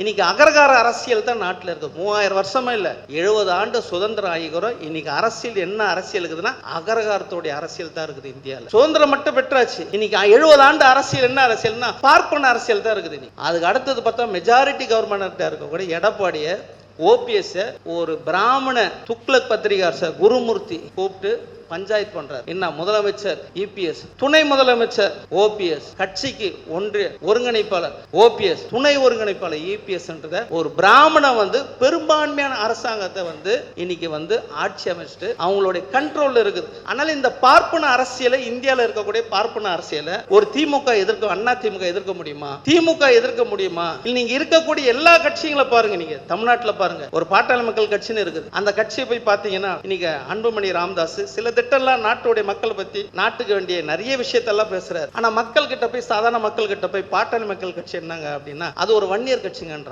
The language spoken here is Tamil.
இன்னைக்கு அகரகார அரசியல் தான் நாட்டில் இருக்குது மூவாயிரம் வருஷமா இல்லை. எழுபது ஆண்டு சுதந்திரம் ஆகிக்கிறோம் இன்னைக்கு அரசியல் என்ன அரசியல் இருக்குதுன்னா அகரகாரத்தோடைய அரசியல் தான் இருக்குது இந்தியாவில் சுதந்திரம் மட்டும் பெற்றாச்சு. இன்னைக்கு எழுபது ஆண்டு அரசியல் என்ன அரசியல்னா பார்ப்பன அரசியல் தான் இருக்குது இன்னைக்கு. அதுக்கு அடுத்தது பார்த்தா மெஜாரிட்டி கவர்மெண்ட்டாக இருக்கக்கூடிய எடப்பாடிய ஓபிஎஸ் ஒரு பிராமண துக்ளக் பத்திரிகார் சார் குருமூர்த்தி கூப்பிட்டு பஞ்சாயத்து பண்றார். என்ன முதலமைச்சர் இபிஎஸ் துணை முதலமைச்சர் ஓபிஎஸ் கட்சிக்கு ஒன்றிய ஒருங்கிணைப்பாளர் ஓபிஎஸ் துணை ஒருங்கிணைப்பாளர் இபிஎஸ் ஒரு பிராமணன் வந்து பெரும்பான்மையான அரசாங்கத்தை வந்து இன்னைக்கு வந்து ஆட்சி அமைச்சிட்டு அவங்களுடைய கண்ட்ரோல் இருக்குது. ஆனால் இந்த பார்ப்பன அரசியலை இந்தியாவில் இருக்கக்கூடிய பார்ப்பன அரசியலை ஒரு திமுக எதிர்க்க அண்ணா திமுக எதிர்க்க முடியுமா? திமுக எதிர்க்க முடியுமா? நீங்க இருக்கக்கூடிய எல்லா கட்சிகளை பாருங்க நீங்க தமிழ்நாட்டுல பாருங்க. ஒரு பாட்டாளி மக்கள் கட்சின்னு இருக்குது. அந்த கட்சியை போய் பார்த்தீங்கன்னா இன்னைக்கு அன்புமணி ராமதாஸ் சில திட்டம்லாம் நாட்டுடைய மக்களை பத்தி நாட்டுக்கு வேண்டிய நிறைய விஷயத்தெல்லாம் பேசுறாரு. ஆனா மக்கள் கிட்ட போய் சாதாரண மக்கள் கிட்ட போய் பாட்டாளி மக்கள் கட்சி என்னங்க அப்படின்னா அது ஒரு வன்னியர் கட்சிங்கன்ற